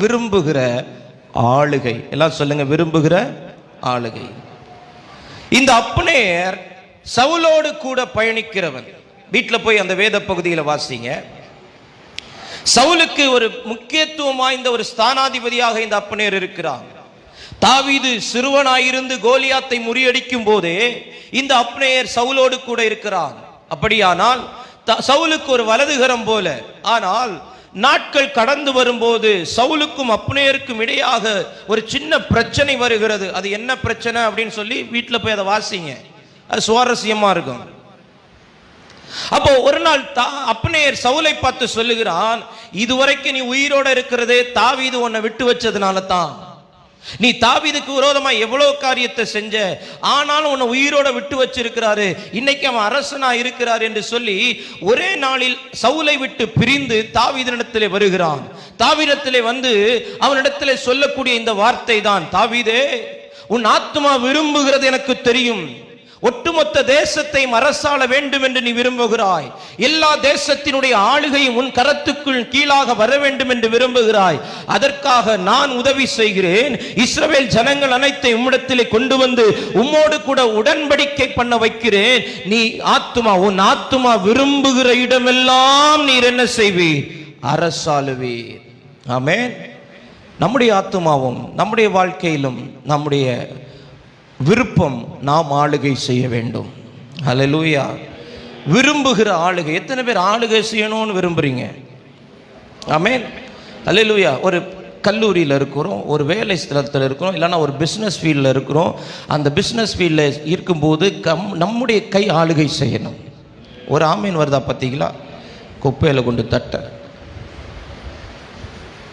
விரும்புகிற ஆளுகை. எல்லாம் சொல்லுங்க விரும்புகிற ஆளுகை. இந்த அப்னேர் சவுலோடு கூட பயணிக்கிறவன். வீட்டில் போய் அந்த வேத பகுதியில் வாசிங்க. சவுலுக்கு ஒரு முக்கியத்துவம் வாய்ந்த ஒரு ஸ்தானாதிபதியாக இந்த அப்பனேர் இருக்கிறான் தாவீது சிறுவனாயிருந்து கோலியாத்தை முறியடிக்கும் போதே இந்த அப்னேயர் சவுலோடு கூட இருக்கிறான் அப்படியானால் த- சவுலுக்கு ஒரு வலதுகரம் போல. ஆனால் நாட்கள் கடந்து வரும்போது சவுலுக்கும் அப்னேருக்கும் இடையாக ஒரு சின்ன பிரச்சனை வருகிறது. அது என்ன பிரச்சனை அப்படின்னு சொல்லி வீட்டில் போய் அதை வாசிங்க. அது சுவாரஸ்யமா இருக்கும். அப்போ ஒரு நாள் தா அப்னேயர் சவுலை பார்த்து சொல்லுகிறான் இதுவரைக்கும் நீ உயிரோட இருக்கிறதே தாவீது உன்னை விட்டு வச்சதுனால தான் நீ தாவீதுக்கு விரோதமா எவ்வளவு காரியத்தை செஞ்ச? ஆனாலும் உன்னை உயிரோட விட்டு வச்சிருக்கிறாரு. இன்னைக்கு அவன் அரசனா இருக்கிறார் என்று சொல்லி ஒரே நாளில் சவுலை விட்டு பிரிந்து தாவீதனிடத்திலே வருகிறான். தாவீதத்திலே வந்து அவனிடத்திலே சொல்லக்கூடிய இந்த வார்த்தை தான் தாவீதே உன் ஆத்மா விரும்புகிறது எனக்கு தெரியும். ஒட்டுமொத்த தேசத்தை அரசாள வேண்டும் என்று நீ விரும்புகிறாய். எல்லா தேசத்தினுடைய ஆளுகையும் உன் கரத்துக்குள் கீழாக வர வேண்டும் என்று விரும்புகிறாய். அதற்காக நான் உதவி செய்கிறேன். இஸ்ரவேல் ஜனங்கள் அனைத்தை உம்மிடத்திலே கொண்டு வந்து உம்மோடு கூட உடன்படிக்கை பண்ண வைக்கிறேன். நீ ஆத்துமா உன் ஆத்துமா விரும்புகிற இடமெல்லாம் நீர் என்ன செய்வீர்? அரசாளுவீர். ஆமென். நம்முடைய ஆத்துமாவும் நம்முடைய வாழ்க்கையிலும் நம்முடைய விருப்பம் நாம் ஆளுகை செய்ய வேண்டும். அலலூயா விரும்புகிற ஆளுகை எத்தனை பேர் ஆளுகை செய்யணும்னு விரும்புறீங்க? ஆமென் அலலூயா ஒரு கல்லூரியில் இருக்கிறோம் ஒரு வேலை ஸ்தலத்தில் இருக்கிறோம் இல்லைன்னா ஒரு பிஸ்னஸ் ஃபீல்டில் இருக்கிறோம். அந்த பிஸ்னஸ் ஃபீல்டில் இருக்கும்போது கம் நம்முடைய கை ஆளுகை செய்யணும். ஒரு ஆமீன் வருதா பார்த்தீங்களா? குப்பையில் கொண்டு தட்ட.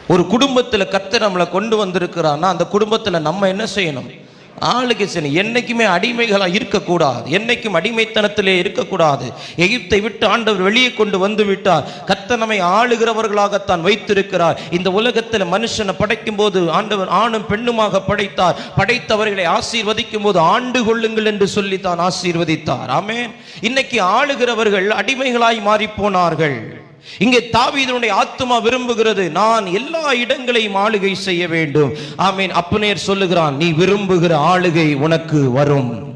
ஒரு குடும்பத்தில் கத்தை நம்மளை கொண்டு வந்திருக்கிறான்னா அந்த குடும்பத்தில் நம்ம என்ன செய்யணும்? ஆளுக்கு சரி என்றைக்குமே அடிமைகளாக இருக்கக்கூடாது. என்றைக்கும் அடிமைத்தனத்திலே இருக்கக்கூடாது. எகிப்தை விட்டு ஆண்டவர் வெளியே கொண்டு வந்து விட்டார். கத்தனமை ஆளுகிறவர்களாகத்தான் வைத்திருக்கிறார். இந்த உலகத்தில் மனுஷனை படைக்கும் போது ஆண்டவர் ஆணும் பெண்ணுமாக படைத்தார். படைத்தவர்களை ஆசீர்வதிக்கும் போது ஆண்டு கொள்ளுங்கள் என்று சொல்லி தான் ஆசீர்வதித்தார். ஆமே இன்னைக்கு ஆளுகிறவர்கள் அடிமைகளாய் மாறி போனார்கள் இங்கே தாவீதனுடைய ஆத்துமா விரும்புகிறது நான் எல்லா இடங்களையும் ஆளுகை செய்ய வேண்டும். ஆமீன். அப்பனேர் சொல்லுகிறான் நீ விரும்புகிற ஆளுகை உனக்கு வரும்.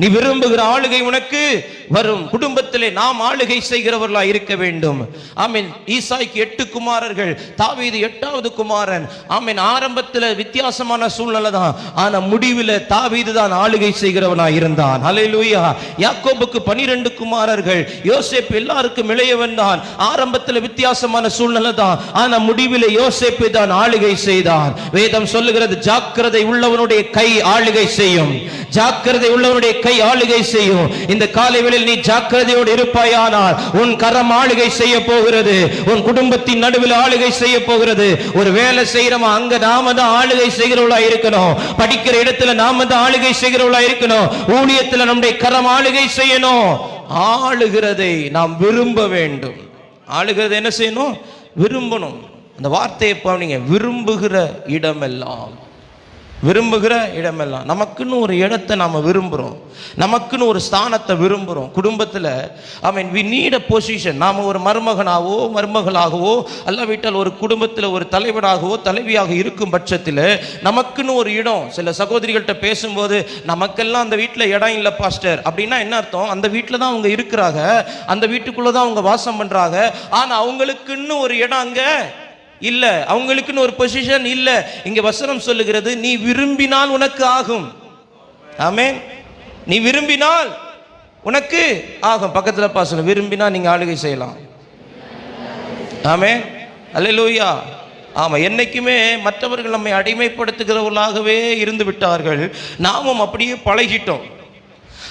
நீ விரும்புகிற ஆளுகை உனக்கு வரும். குடும்பத்திலே நாம் ஆளுகை செய்கிறவர்களா இருக்க வேண்டும். ஆமீன். ஈசாய்க்கு எட்டு குமாரர்கள் தாவீது எட்டாவது குமாரன். ஆமீன். ஆரம்பத்தில் வித்தியாசமான சூழ்நிலை தான். ஆனா முடிவில் தாவீது தான் ஆளுகை செய்கிறவனா இருந்தான். ஹalleluya. யாக்கோபுக்கு பனிரெண்டு குமாரர்கள் யோசேப் எல்லாருக்கும் இளையவன் தான். ஆரம்பத்தில் வித்தியாசமான சூழ்நிலை தான். ஆனா முடிவில் யோசேப்பு தான் ஆளுகை செய்தான் வேதம் சொல்லுகிறது ஜாக்கிரதை உள்ளவனுடைய கை ஆளுகை செய்யும். ஜாக்கிரதை உள்ளவனுடைய கை ஆளுகை செய்யும். இந்த காலை வேளையில் நீ ஜாக்கிரதையோடு இருப்பாயானால் உன் கரம் ஆளுகை செய்ய போகிறது உன் குடும்பத்தின் நடுவில் ஆளுகை செய்ய போகிறது. ஒரு வேலை செய்யறோமா அங்க நாம தான் ஆளுகை செய்கிறவளா இருக்கணும். படிக்கிற இடத்துல நாம தான் ஆளுகை செய்கிறவளா இருக்கணும். ஊழியத்துல நம்முடைய கரம் ஆளுகை செய்யணும். ஆளுகிறதை நாம் விரும்ப வேண்டும். ஆளுகிறதை என்ன செய்யணும்? விரும்பணும். அந்த வார்த்தையை பாவனிங்க விரும்புகிற இடமெல்லாம். விரும்புகிற இடமெல்லாம். நமக்குன்னு ஒரு இடத்தை நாம் விரும்புகிறோம் நமக்குன்னு ஒரு ஸ்தானத்தை விரும்புகிறோம் குடும்பத்தில் I mean we need a position நாம் ஒரு மருமகனாகவோ மருமகளாகவோ அல்லாவிட்டால் ஒரு குடும்பத்தில் ஒரு தலைவராகவோ தலைவியாக இருக்கும் பட்சத்தில் நமக்குன்னு ஒரு இடம். சில சகோதரிகள்கிட்ட பேசும்போது நமக்கெல்லாம் அந்த வீட்டில் இடம் இல்லை பாஸ்டர் அப்படின்னா என்ன அர்த்தம்? அந்த வீட்டில் தான் அவங்க இருக்கிறாங்க. அந்த வீட்டுக்குள்ளே தான் அவங்க வாசம் பண்ணுறாங்க ஆனால் அவங்களுக்குன்னு ஒரு இடம் அங்கே இல்லை அவங்களுக்குன்னு ஒரு பொசிஷன் இல்லை. இங்கே வசனம் சொல்லுகிறது நீ விரும்பினால் உனக்கு ஆகும். ஆமே நீ விரும்பினால் உனக்கு ஆகும். பக்கத்தில் பாசனம் விரும்பினால் நீங்கள் ஆளுகை செய்யலாம். ஆமே அல்ல லூயா ஆமாம் என்னைக்குமே மற்றவர்கள் நம்மை அடிமைப்படுத்துகிறவர்களாகவே இருந்து விட்டார்கள். நாமும் அப்படியே பழகிட்டோம்.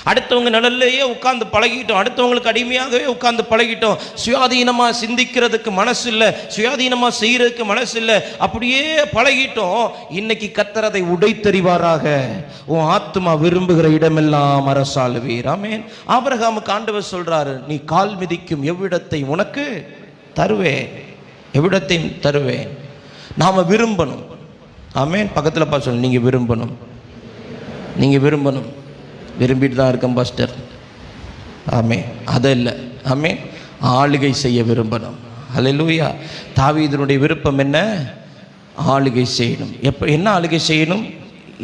அடுத்தவங்க நிழல்லையே உட்கார்ந்து பழகிட்டோம். அடுத்தவங்களுக்கு அடிமையாகவே உட்கார்ந்து பழகிட்டோம். சுயாதீனமாக சிந்திக்கிறதுக்கு மனசு இல்லை சுயாதீனமாக செய்கிறதுக்கு மனசு இல்லை அப்படியே பழகிட்டோம். இன்னைக்கு கத்தரதை உடைத்தறிவாராக. உன் ஆத்மா விரும்புகிற இடமெல்லாம் அரசாளுவீர் ஆமென். ஆபிரகாமுக்கு ஆண்டவர் சொல்றாரு நீ கால் மிதிக்கும் எவ்விடத்தை உனக்கு தருவேன். எவ்விடத்தையும் தருவேன். நாம விரும்பணும். ஆமேன். பக்கத்தில் பா சொல்லு நீங்கள் விரும்பணும். நீங்கள் விரும்பணும். விரும்பிட்டு தான் இருக்கேன் பாஸ்டர் ஆமே அதை இல்லை ஆமே ஆளுகை செய்ய விரும்பணும். ஹalleluya தாவீதனுடைய விருப்பம் என்ன? ஆளுகை செய்யணும். எப்போ என்ன ஆளுகை செய்யணும்?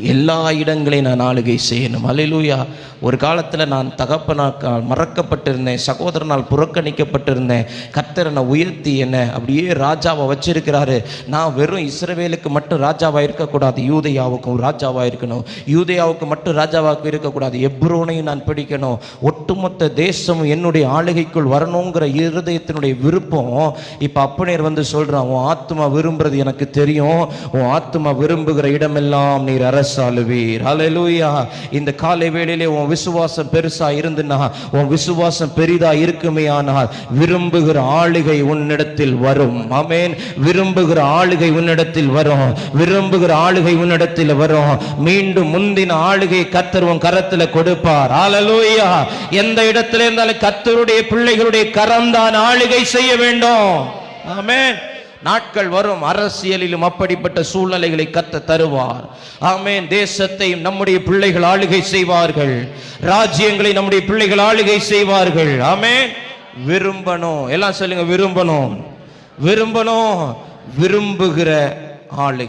எல்லா இடங்களையும் நான் ஆளுகை செய்யணும். அலிலூயா ஒரு காலத்தில் நான் தகப்பனால் மறக்கப்பட்டிருந்தேன் சகோதரனால் புறக்கணிக்கப்பட்டிருந்தேன் கர்த்தர் என்னை உயர்த்தி என்ன அப்படியே ராஜாவை வச்சிருக்கிறாரு. நான் வெறும் இஸ்ரவேலுக்கு மட்டும் ராஜாவாக இருக்கக்கூடாது யூதையாவுக்கும் ராஜாவாக இருக்கணும். யூதையாவுக்கு மட்டும் ராஜாவாக இருக்கக்கூடாது எப்ரோனையும் நான் பிடிக்கணும். ஒட்டுமொத்த தேசம் என்னுடைய ஆளுகைக்குள் வரணுங்கிற இருதயத்தினுடைய விருப்பம் இப்போ அப்பனேர் வந்து சொல்கிறான் உன் ஆத்மா விரும்புறது எனக்கு தெரியும். உன் ஆத்மா விரும்புகிற இடமெல்லாம் நீர் அரசாளுவீர் ஹalleluya. இந்த காலை வேளையிலே உன் விசுவாசம் பெருசா இருந்துனா உன் விசுவாசம் பெரிதா இருக்குமே ஆனால் விரும்புகிற ஆளுகை உன்னிடத்தில் வரும். ஆமென். விரும்புகிற ஆளுகை உன்னிடத்தில் வரும். விரும்புகிற ஆளுகை உன்னிடத்தில் வரும். மீண்டும் முந்தின ஆளுகை கத்தர் உன் கரத்துல கொடுப்பார். ஹalleluya. எந்த இடத்துல இருந்தாலும் கத்தருடைய பிள்ளைகளுடைய கரம் தான் ஆளுகை செய்ய வேண்டும். ஆமென். நாட்கள் வரும் அரசியலிலும் அப்படிப்பட்ட சூழ்நிலைகளை கத்த தருவார். ஆமேன். தேசத்தையும் நம்முடைய பிள்ளைகள் ஆளுகை செய்வார்கள். ராஜ்யங்களை நம்முடைய பிள்ளைகள் ஆளுகை செய்வார்கள். ஆமேன். விரும்பணும். எல்லாம் சொல்லுங்க விரும்பணும். விரும்பணும். விரும்புகிற ஆளு